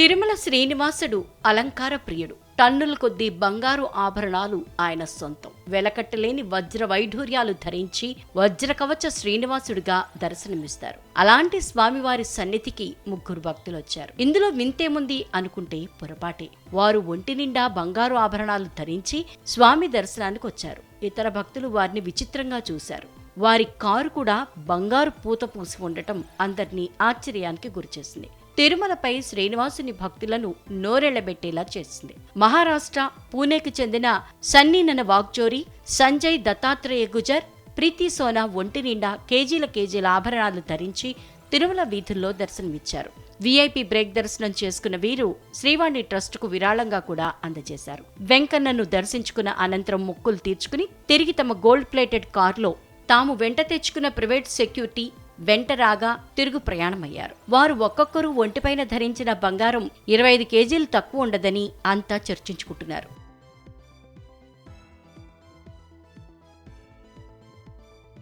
తిరుమల శ్రీనివాసుడు అలంకార ప్రియుడు. టన్నుల కొద్దీ బంగారు ఆభరణాలు ఆయన సొంతం. వెలకట్టలేని వజ్ర వైఢూర్యాలు ధరించి వజ్ర కవచ శ్రీనివాసుడిగా దర్శనమిస్తారు. అలాంటి స్వామివారి సన్నిధికి ముగ్గురు భక్తులు వచ్చారు ఇందులో వింతేముంది అనుకుంటే పొరపాటే. వారు ఒంటి నిండా బంగారు ఆభరణాలు ధరించి స్వామి దర్శనానికి వచ్చారు ఇతర భక్తులు వారిని విచిత్రంగా చూశారు. వారి కారు కూడా బంగారు పూత పూసి ఉండటం అందరినీ ఆశ్చర్యానికి గురిచేసింది. తిరుమలపై శ్రీనివాసుని భక్తులను నోరెళ్ళబెట్టేలా చేసింది. మహారాష్ట్ర పూణేకి చెందిన సన్నీనన వాగ్చోరి సంజయ్ దత్తాత్రేయ గుజర్ ప్రీతి సోనా ఒంటి నిండా కేజీల కేజీల ఆభరణాలు ధరించి తిరుమల వీధుల్లో దర్శనమిచ్చారు. వీఐపీ బ్రేక్ దర్శనం చేసుకున్న వీరు శ్రీవాణి ట్రస్టుకు విరాళంగా కూడా అందజేశారు. వెంకన్నను దర్శించుకున్న అనంతరం మొక్కులు తీర్చుకుని తిరిగి తమ గోల్డ్ ప్లేటెడ్ కారులో తాము వెంట తెచ్చుకున్న ప్రైవేట్ సెక్యూరిటీ వెంట రాగా తిరుగు ప్రయాణమయ్యారు. వారు ఒక్కొక్కరు ఒంటిపైన ధరించిన బంగారం ఇరవై ఐదు కేజీలు తక్కువ ఉండదని అంతా చర్చించుకుంటున్నారు.